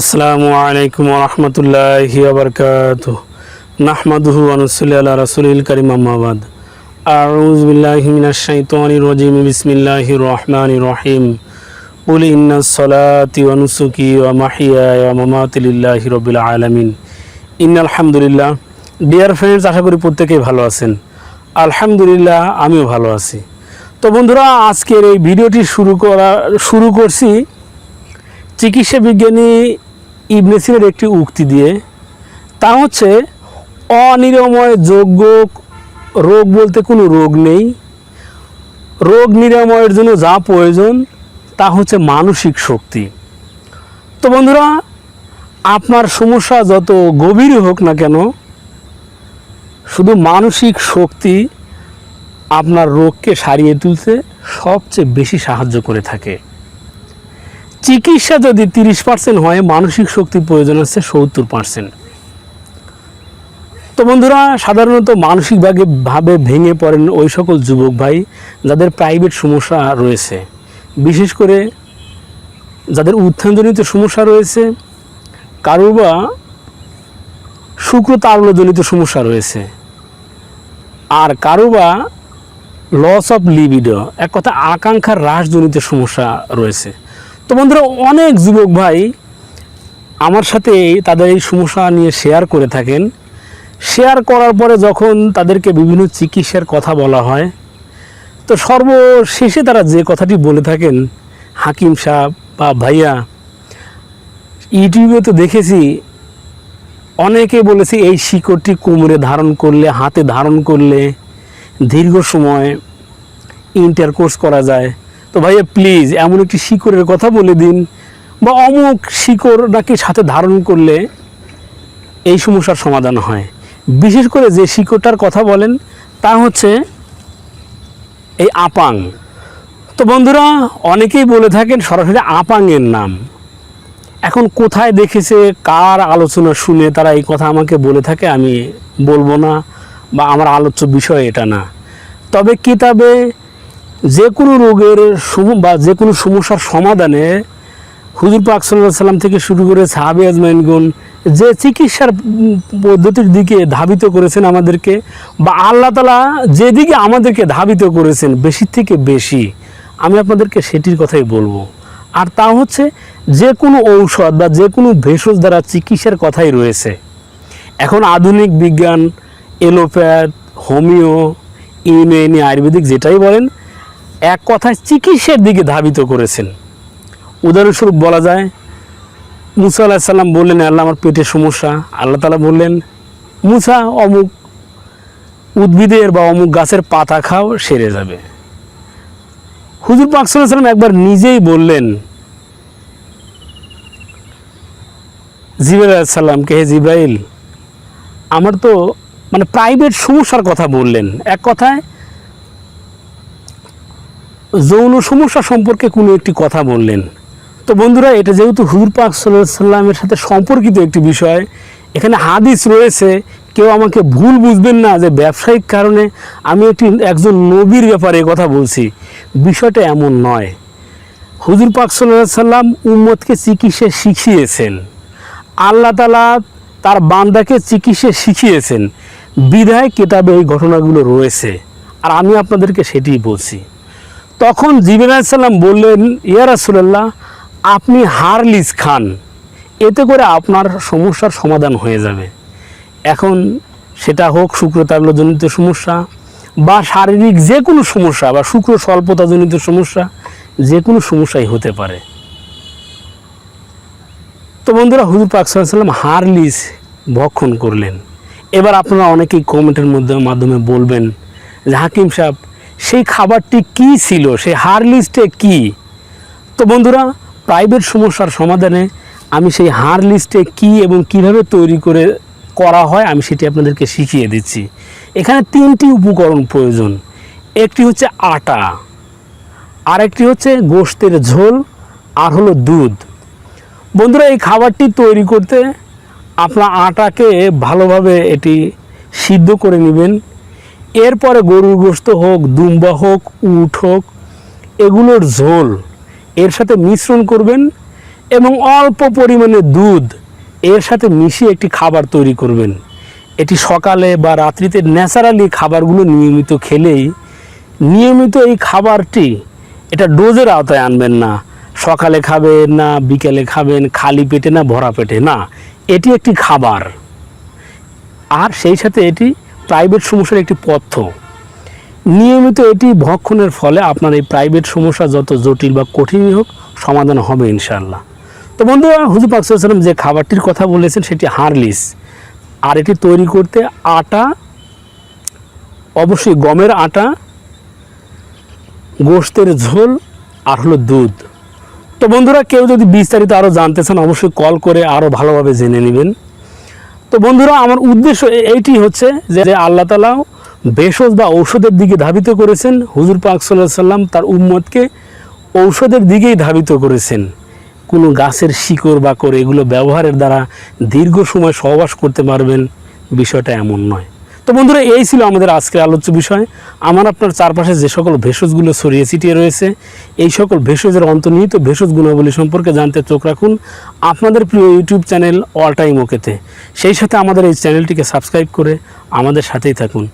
আসসালামু আলাইকুম রহমতুল্লাহি আবরকাত নাহমাদুহু আনুসুল্লি আল্লাহ রসুলিল করিম আম্মাবাদ আউজ বিল্লাহি মিনাশ শাইতানির রাজিম, বিসমিল্লাহির রহমানির রহিম। কুল ইন্না সলাতি ওয়া মাহিয়ায়া ওয়া মামাতি লিল্লাহি রাব্বিল আলামিন। ইন্নাল হামদুলিল্লাহ। ডিয়ার ফ্রেন্ডস আশা করি প্রত্যেকেই ভালো আছেন। আলহামদুলিল্লাহ, আমিও ভালো আছি। তো বন্ধুরা, আজকের এই ভিডিওটি শুরু করা, শুরু করছি চিকিৎসা বিজ্ঞানী ইবনে সিনার একটি উক্তি দিয়ে, তা হচ্ছে, অনিরাময় যোগ্য রোগ বলতে কোনো রোগ নেই। রোগ নিরাময়ের জন্য যা প্রয়োজন, তা হচ্ছে মানসিক শক্তি। তো বন্ধুরা, আপনার সমস্যা যত গভীর হোক না কেন, শুধু মানসিক শক্তি আপনার রোগকে সারিয়ে তুলতে সবচেয়ে বেশি সাহায্য করে থাকে। চিকিৎসা যদি তিরিশ পার্সেন্ট হয়, মানসিক শক্তির প্রয়োজন আছে সত্তর পার্সেন্ট তো বন্ধুরা, সাধারণত মানসিকভাবে ভাবে ভেঙে পড়েন ওই সকল যুবক ভাই, যাদের প্রাইভেট সমস্যা রয়েছে। বিশেষ করে যাদের উত্থানজনিত সমস্যা রয়েছে, কারও বা শুক্র সমস্যা রয়েছে, আর কারও বা লস অফ লিবিডো এক কথা, আকাঙ্ক্ষার হ্রাসজনিত সমস্যা রয়েছে। তো বন্ধুরা, অনেক যুবক ভাই আমার সাথে তাদের এই সমস্যা নিয়ে শেয়ার করে থাকেন। শেয়ার করার পরে যখন তাদেরকে বিভিন্ন চিকিৎসার কথা বলা হয়, তো সর্বশেষে তারা যে কথাটি বলে থাকেন, হাকিম সাহ বা ভাইয়া, ইউটিউবে তো দেখেছি, অনেকে বলেছে এই শিকড়টি কোমরে ধারণ করলে, হাতে ধারণ করলে দীর্ঘ সময় ইন্টারকোর্স করা যায়। তো ভাইয়া প্লিজ এমন একটি শিকড়ের কথা বলে দিন বা অমুক শিকড় নাকি সাথে ধারণ করলে এই সমস্যার সমাধান হয়। বিশেষ করে যে শিকড়টার কথা বলেন, তা হচ্ছে এই আপাং। তো বন্ধুরা, অনেকেই বলে থাকেন সরাসরি আপাংয়ের নাম। এখন কোথায় দেখেছে, কার আলোচনা শুনে তারা এই কথা আমাকে বলে থাকে, আমি বলব না বা আমার আলোচ্য বিষয় এটা না। তবে কিতাবে যে কোনো রোগের বা যে কোনো সমস্যার সমাধানে হুজুর পাক সাল্লাম থেকে শুরু করে সাহাবি আজমাইনগুন যে চিকিৎসার পদ্ধতির দিকে ধাবিত করেছেন আমাদেরকে বা আল্লাহ তালা যেদিকে আমাদেরকে ধাবিত করেছেন বেশির থেকে বেশি, আমি আপনাদেরকে সেটির কথাই বলব। আর তা হচ্ছে যে কোনো ঔষধ বা যে কোনো ভেষজ দ্বারা চিকিৎসার কথাই রয়েছে। এখন আধুনিক বিজ্ঞান, এলোপ্যাথ, হোমিও ইউনানি আয়ুর্বেদিক যেটাই বলেন এক কথায় চিকিৎসার দিকে ধাবিত করেছেন। উদাহরণস্বরূপ বলা যায়, মুসা আল্লাহ সাল্লাম বললেন, আল্লাহ আমার পেটের সমস্যা। আল্লাহ তালা বললেন, মুসা, অমুক উদ্ভিদের বা অমুক গাছের পাতা খাও, সেরে যাবে। হুজুর পাক সাল্লাহ সাল্লাম একবার নিজেই বললেন জিবাইল সাল্লামকে হে জিব্রাইল, আমার তো মানে প্রাইভেট সমস্যার কথা বললেন। এক কথায় যৌন সমস্যা সম্পর্কে কোনো একটি কথা বললেন। তো বন্ধুরা, এটা যেহেতু হুজুর পাক সাল্লামের সাথে সম্পর্কিত একটি বিষয়, এখানে হাদিস রয়েছে, কেউ আমাকে ভুল বুঝবেন না যে ব্যবসায়িক কারণে আমি একটি একজন নবীর ব্যাপারে কথা বলছি। বিষয়টা এমন নয়। হুজুর পাক সাল্লাম উম্মতকে চিকিৎসা শিখিয়েছেন। আল্লাহ তালা তার বান্দাকে চিকিৎসা শিখিয়েছেন। বিধায়, কেতাবে এই ঘটনাগুলো রয়েছে। আর আমি আপনাদেরকে সেটিই বলছি। তখন জিবির বললেন, ইয়া রাসুলাল্লাহ, আপনি হারলিস খান। এতে করে আপনার সমস্যার সমাধান হয়ে যাবে। এখন সেটা হোক শুক্রতারলজনিত সমস্যা বা শারীরিক যে কোনো সমস্যা বা শুক্র স্বল্পতাজনিত সমস্যা যে কোনো সমস্যাই হতে পারে। তো বন্ধুরা, হুজুর পাক সাল্লাম হারলিস ভক্ষণ করলেন। এবার আপনারা অনেকেই কমেন্টের মধ্যে মাধ্যমে বলবেন যে হাকিম সাহেব সেই খাবারটি কি ছিল? সেই হার লিস্টে কি? তো বন্ধুরা প্রাইভেট সমস্যার সমাধানে আমি সেই হার লিস্টে কি এবং কীভাবে তৈরি করে করা হয় আমি সেটি আপনাদেরকে শিখিয়ে দিচ্ছি। এখানে তিনটি উপকরণ প্রয়োজন। একটি হচ্ছে আটা, আরেকটি হচ্ছে গোশতের ঝোল, আর হলো দুধ। বন্ধুরা, এই খাবারটি তৈরি করতে আপনার আটাকে ভালোভাবে এটি সিদ্ধ করে নেবেন। এরপরে গরুর গোস্ত হোক, দুম্বা হোক, উট হোক, এগুলোর ঝোল। এর সাথে মিশ্রণ করবেন এবং অল্প পরিমাণে দুধ এর সাথে মিশিয়ে একটি খাবার তৈরি করবেন। এটি সকালে বা রাত্রিতে ন্যাচারালি খাবারগুলো নিয়মিত খেলেই নিয়মিত এই খাবারটি এটা ডোজের আওতায় আনবেন না। সকালে খাবেন না, বিকেলে খাবেন, খালি পেটে না, ভরা পেটে না। এটি একটি খাবার। আর সেই সাথে এটি প্রাইভেট সমস্যার একটি পথ্য। নিয়মিত এটি ভক্ষণের ফলে আপনার এই প্রাইভেট সমস্যা যত জটিল বা কঠিনই হোক, সমাধান হবে ইনশাল্লাহ তো বন্ধুরা, হুজুর পাকসাল্লাম যে খাবারটির কথা বলেছেন, সেটি হারলিস। আর এটি তৈরি করতে আটা, অবশ্যই গমের আটা, গোস্তের ঝোল আর হলো দুধ। তো বন্ধুরা, কেউ যদি বিস্তারিত আরও জানতে চান, অবশ্যই কল করে আরও ভালোভাবে জেনে নেবেন। তো বন্ধুরা, আমার উদ্দেশ্য এইটি হচ্ছে যে আল্লাহ তালা ভেষজ বা ঔষধের দিকে ধাবিত করেছেন। হুজুর পাক সাল্লাহ সাল্লাম তার উম্মতকে ঔষধের দিকেই ধাবিত করেছেন। কোনো গাছের শিকড় বা করে এগুলো ব্যবহারের দ্বারা দীর্ঘ সময় সহবাস করতে পারবেন। বিষয়টা এমন নয়। তো বন্ধুরা, এই ছিল আমাদের আজকের আলোচ্য বিষয়। আমার আপনার চারপাশে যে সকল ভেষজগুলো ছড়িয়ে ছিটিয়ে রয়েছে, এই সকল ভেষজের অন্তর্নিহিত ভেষজ গুণাবলী সম্পর্কে জানতে চোখ রাখুন আপনাদের প্রিয় ইউটিউব চ্যানেল অল টাইম ওকেতে। সেই সাথে আমাদের এই চ্যানেলটিকে সাবস্ক্রাইব করে আমাদের সাথেই থাকুন।